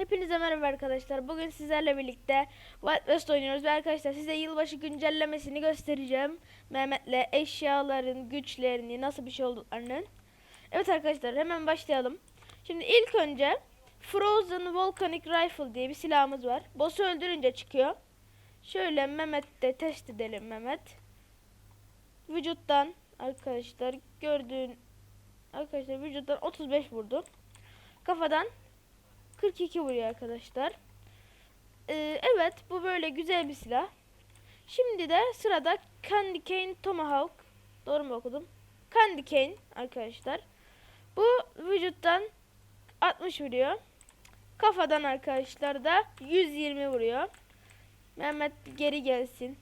Hepinize merhaba arkadaşlar. Bugün sizlerle birlikte Wild oynuyoruz ve arkadaşlar size yılbaşı güncellemesini göstereceğim. Mehmet'le eşyaların güçlerini, nasıl bir şey olduklarını. Evet arkadaşlar hemen başlayalım. Şimdi ilk önce Frozen Volcanic Rifle diye bir silahımız var. Boss'u öldürünce çıkıyor. Şöyle Mehmet de test edelim Mehmet. Vücuttan arkadaşlar gördüğün arkadaşlar vücuttan 35 vurdu. Kafadan 42 vuruyor arkadaşlar. Ee, evet bu böyle güzel bir silah. Şimdi de sırada Candy Cane Tomahawk. Doğru mu okudum? Candy Cane arkadaşlar. Bu vücuttan 60 vuruyor. Kafadan arkadaşlar da 120 vuruyor. Mehmet geri gelsin.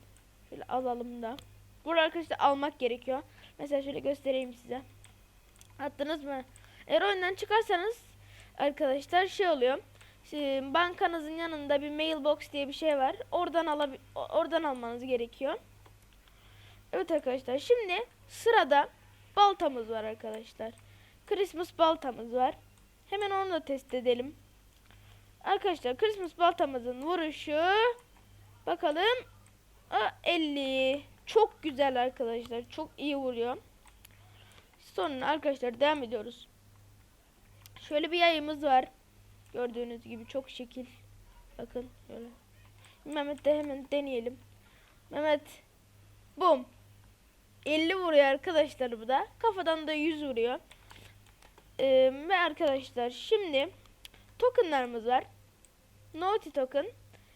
Şöyle alalım da. Burada arkadaşlar almak gerekiyor. Mesela şöyle göstereyim size. Attınız mı? Eğer oyundan çıkarsanız arkadaşlar şey oluyor. Şimdi bankanızın yanında bir mailbox diye bir şey var. Oradan alabi oradan almanız gerekiyor. Evet arkadaşlar şimdi sırada baltamız var arkadaşlar. Christmas baltamız var. Hemen onu da test edelim. Arkadaşlar Christmas baltamızın vuruşu bakalım Aa, 50. Çok güzel arkadaşlar. Çok iyi vuruyor. Sonra arkadaşlar devam ediyoruz. Şöyle bir yayımız var. Gördüğünüz gibi çok şekil. Bakın şöyle. Mehmet de hemen deneyelim. Mehmet. Bum. 50 vuruyor arkadaşlar bu da. Kafadan da 100 vuruyor. Ee, ve arkadaşlar şimdi tokenlarımız var. Naughty token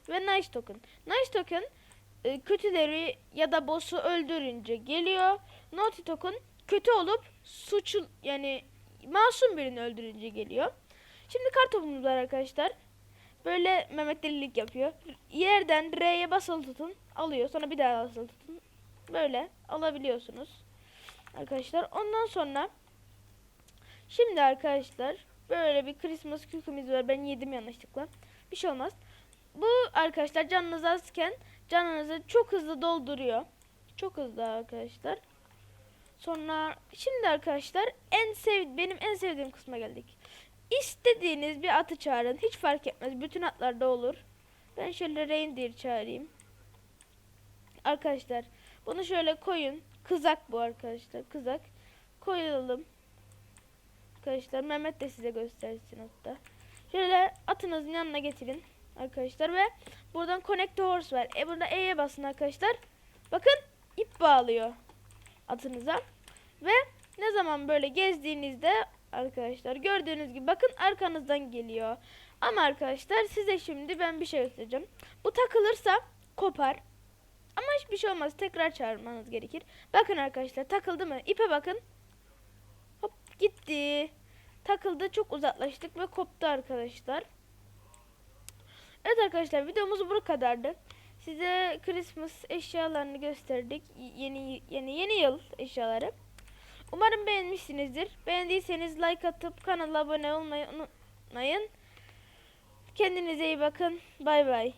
ve Nice token. Nice token e, kötüleri ya da boss'u öldürünce geliyor. Naughty token kötü olup suçu yani masum birini öldürünce geliyor. Şimdi kartopumuz var arkadaşlar. Böyle Mehmet delilik yapıyor. Yerden R'ye basılı tutun. Alıyor. Sonra bir daha basılı tutun. Böyle alabiliyorsunuz. Arkadaşlar. Ondan sonra şimdi arkadaşlar böyle bir Christmas kükümüz var. Ben yedim yanlışlıkla. Bir şey olmaz. Bu arkadaşlar canınız azken canınızı çok hızlı dolduruyor. Çok hızlı arkadaşlar. Sonra şimdi arkadaşlar en sev benim en sevdiğim kısma geldik. İstediğiniz bir atı çağırın. Hiç fark etmez. Bütün atlarda olur. Ben şöyle reindeer çağırayım. Arkadaşlar bunu şöyle koyun. Kızak bu arkadaşlar. Kızak. Koyalım. Arkadaşlar Mehmet de size göstersin hatta. Şöyle atınızın yanına getirin arkadaşlar ve buradan connect horse var. E burada E'ye basın arkadaşlar. Bakın ip bağlıyor atınıza. Ve ne zaman böyle gezdiğinizde arkadaşlar gördüğünüz gibi bakın arkanızdan geliyor. Ama arkadaşlar size şimdi ben bir şey göstereceğim. Bu takılırsa kopar. Ama hiçbir şey olmaz. Tekrar çağırmanız gerekir. Bakın arkadaşlar takıldı mı? İpe bakın. Hop gitti. Takıldı çok uzaklaştık ve koptu arkadaşlar. Evet arkadaşlar videomuz bu kadardı. Size Christmas eşyalarını gösterdik. Yeni yeni yeni yıl eşyaları. Umarım beğenmişsinizdir. Beğendiyseniz like atıp kanala abone olmayı unutmayın. Kendinize iyi bakın. Bay bay.